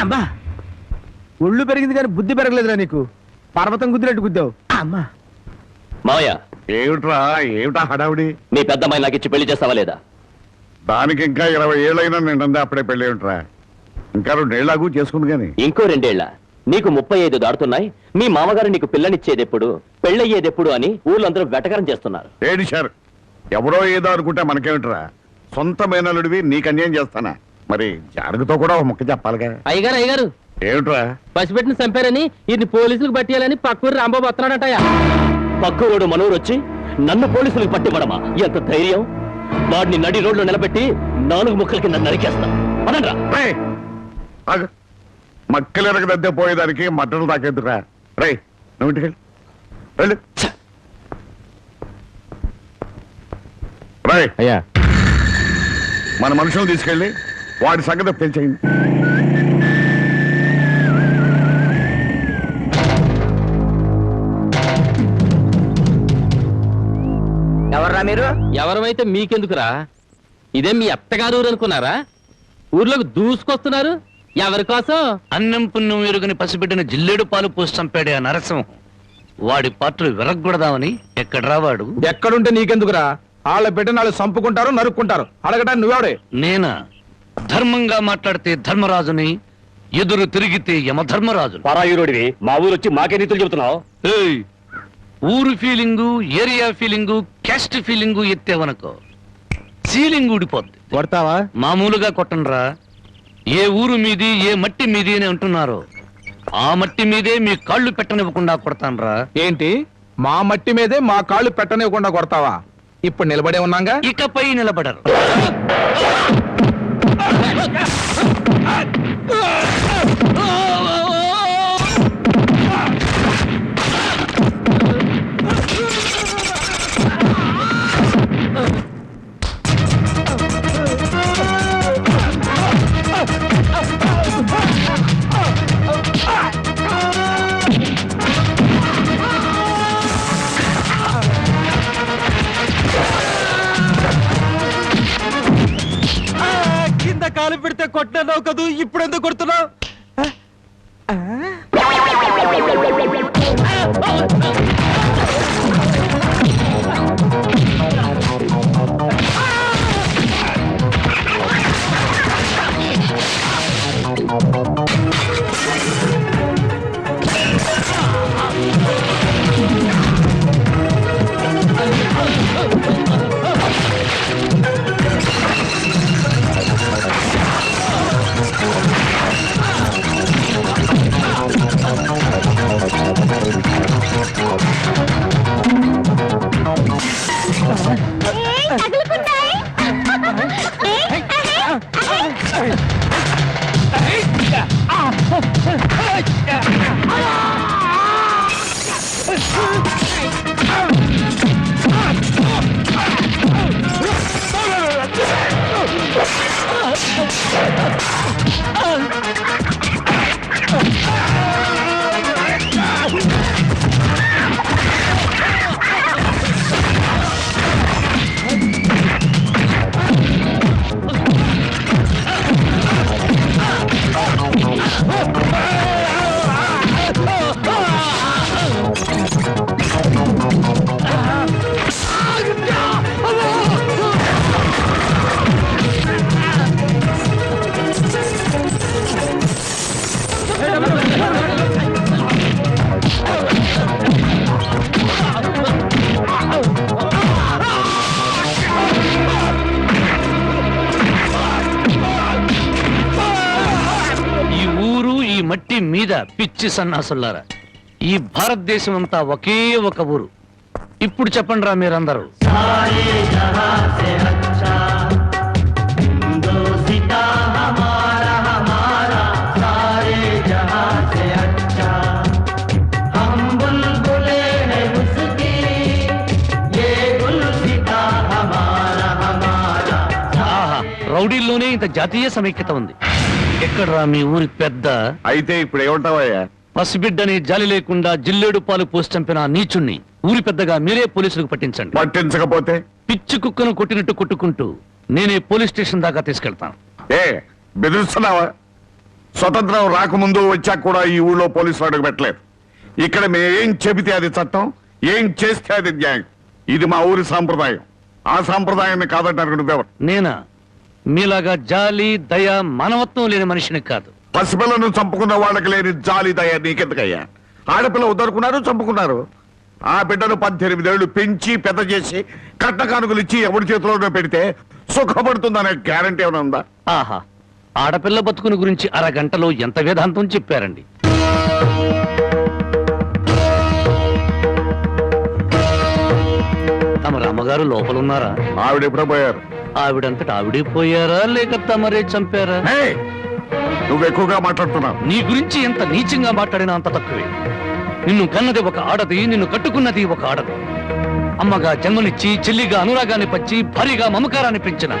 అమ్మో! ఒళ్ళు పెరిగింది కానీ బుద్ధి పెరగలేదురా నీకు. పర్వతం గుద్దినట్టు గుద్దావు. అమ్మా! మావయ్య! ఏమిట్రా? ఏమిటా హడావుడి? మీ పెద్దమ్మాయి నాకు ఇచ్చి పెళ్ళి చేస్తావా లేదా? దానికి ఇంకా ఇరవై ఏళ్ళైనా నిండందే అప్పుడే పెళ్ళి ఏమిట్రా? ఇంకా రెండేళ్ళాగు చేసుకుంది కానీ. ఇంకో రెండేళ్ళ. నీకు ముప్పై ఐదు దాడుతున్నాయి మీ మామగారు నీకు పిల్లనిచ్చేదెప్పుడు పెళ్ళయ్యేదెప్పుడు అని ఊళ్ళందరూ వెటకరం చేస్తున్నారు. ఏడిశారు ఎవరో ఏదో అనుకుంటే మనకేమిట్రా? సొంత మేనలుడివి నీకు అన్యాయం చేస్తానా? మరి జానకితో కూడా ఒక ముక్క చెప్పాలిగా. అయ్యగారు అయ్యగారు. ఏమిట్రా? పసిపెట్టిన చంపారని ఈయన్ని పోలీసులకు పట్టేయాలని పక్కూరు రాంబాబు వస్తున్నాడటయ్యా. పక్కూరోడు మనూరు వచ్చి నన్ను పోలీసులకు పట్టివ్వడమా? ఎంత ధైర్యం? వాడిని నడి రోడ్లో నిలబెట్టి నాలుగు ముక్కల కింద నరికేస్తా. పదండ్రా. రేయ్, ఆగు. మక్కలెరగ దద్దే పోయేదానికి మట్టలు తాకేద్దురా రే నువ్వు ఇంటికి వెళ్ళు. వెళ్ళు. రేయ్. అయ్యా. మన మనుషులు తీసుకెళ్ళి వాడి సంగతి పెంచేయండి. ఎవర్రా మీరు? ఎవరమైతే మీకెందుకురా? ఇదే మీ అత్తగారు ఊరు అనుకున్నారా? ఊర్లోకి దూసుకొస్తున్నారు? ఎవరి కోసం? అన్నం పుణ్యం ఎరుగని పసిబిడ్డని జిల్లేడు పాలు పోసి చంపాడే ఆ నరసింహం. వాడి పాత్రలు విరగ్గొడదామని ఎక్కడ రావాడు ఎక్కడుంటే నీకెందుకురా? వాళ్ళ బిడ్డను వాళ్ళు చంపుకుంటారు నరుక్కుంటారు. అడగటానికి నువ్వెవడే? నేనా? ధర్మంగా మాట్లాడితే ధర్మరాజుని ఎదురు తిరిగితే యమధర్మరాజు పరాయురుడివి మా ఊరు వచ్చి మాకే నీతులు చెబుతున్నావు. ఏయ్, ఊరు feeling area feeling caste feeling ఎత్తేవనుకో. Ceiling ఊడిపోద్ది. కొడతావా? మామూలుగా కొట్టండ్రా ఏ ఊరు మీది ఏ మట్టి మీది అని అంటున్నారో. ఆ మట్టి మీదే మీ కాళ్ళు పెట్టనివ్వకుండా కొడతాన్రా. ఏంటి? మా మట్టి మీదే మా కాళ్ళు పెట్టనివ్వకుండా కొడతావా? ఇప్పుడు నిలబడే ఉన్నాగా? ఇకపై నిలబడరు. కింద కొట్టినావు కదూ ఇప్పుడు ఎందుకు మట్టి మీద పిచ్చి సన్నాసులారా ఈ భారతదేశం అంతా ఒకే ఒక ఊరు. ఇప్పుడు చెప్పండి రా మీరందరూ రౌడీల్లోనే ఇంత జాతీయ సమైక్యత ఉంది. ఎక్కడ్రా మీ ఊరి పెద్ద? అయితే ఇప్పుడు ఏమంటావయ్యా పసిబిడ్డని జాలి లేకుండా జిల్లేడు పాలు పోసి చంపిన ఆ నీచుణ్ణి ఊరి పెద్దగా మీరే పోలీసులకు పట్టించండి. పట్టించకపోతే? పిచ్చి కుక్కను కొట్టినట్టు కొట్టుకుంటూ నేనే పోలీస్ స్టేషన్ దాకా తీసుకెళ్తాను. ఏ బెదిరిస్తున్నావా? స్వతంత్రం రాకముందు వచ్చాక కూడా ఈ ఊళ్ళో పోలీసులు అడుగు పెట్టలేదు ఇక్కడ మేమేం చెబితే అది చట్టం ఏం చేస్తే అది న్యాయం. ఇది మా ఊరి సాంప్రదాయం. ఆ సాంప్రదాయాన్ని కాదంటారు నేనా? మీలాగా జాలి దయ మానవత్వం లేని మనిషిని కాదు. పసిపిల్లను చంపుకున్న వాళ్ళకి లేని జాలి దయ నీకెందుకయ్యా? ఆడపిల్ల వద్దనుకున్నారు చంపుకున్నారు. ఆ బిడ్డను పద్దెనిమిదేళ్ళు పెంచి పెద్ద చేసి కట్న కానుకలు ఇచ్చి ఎవరి చేతిలోనో పెడితే సుఖపడుతుందనే గ్యారంటీ ఏమైనా ఉందా? ఆహా ఆడపిల్ల బతుకుని గురించి అరగంటలో ఎంత వేదాంతం చెప్పారండి? తమ రామగారు లోపలున్నారా? ఆవిడ ఎప్పుడో పోయారు. ఆవిడంతట ఆవిడే పోయారా? లేక తమరే చంపారా! నువ్వు ఎక్కువగా మాట్లాడుతున్నావు. నీ గురించి ఎంత నీచంగా మాట్లాడినా అంత తక్కువే. నిన్ను కన్నది ఒక ఆడది నిన్ను కట్టుకున్నది ఒక ఆడది. అమ్మగా జన్మనిచ్చి చెల్లిగా అనురాగాన్ని పచ్చి భారీగా మమకారాన్ని పెంచిన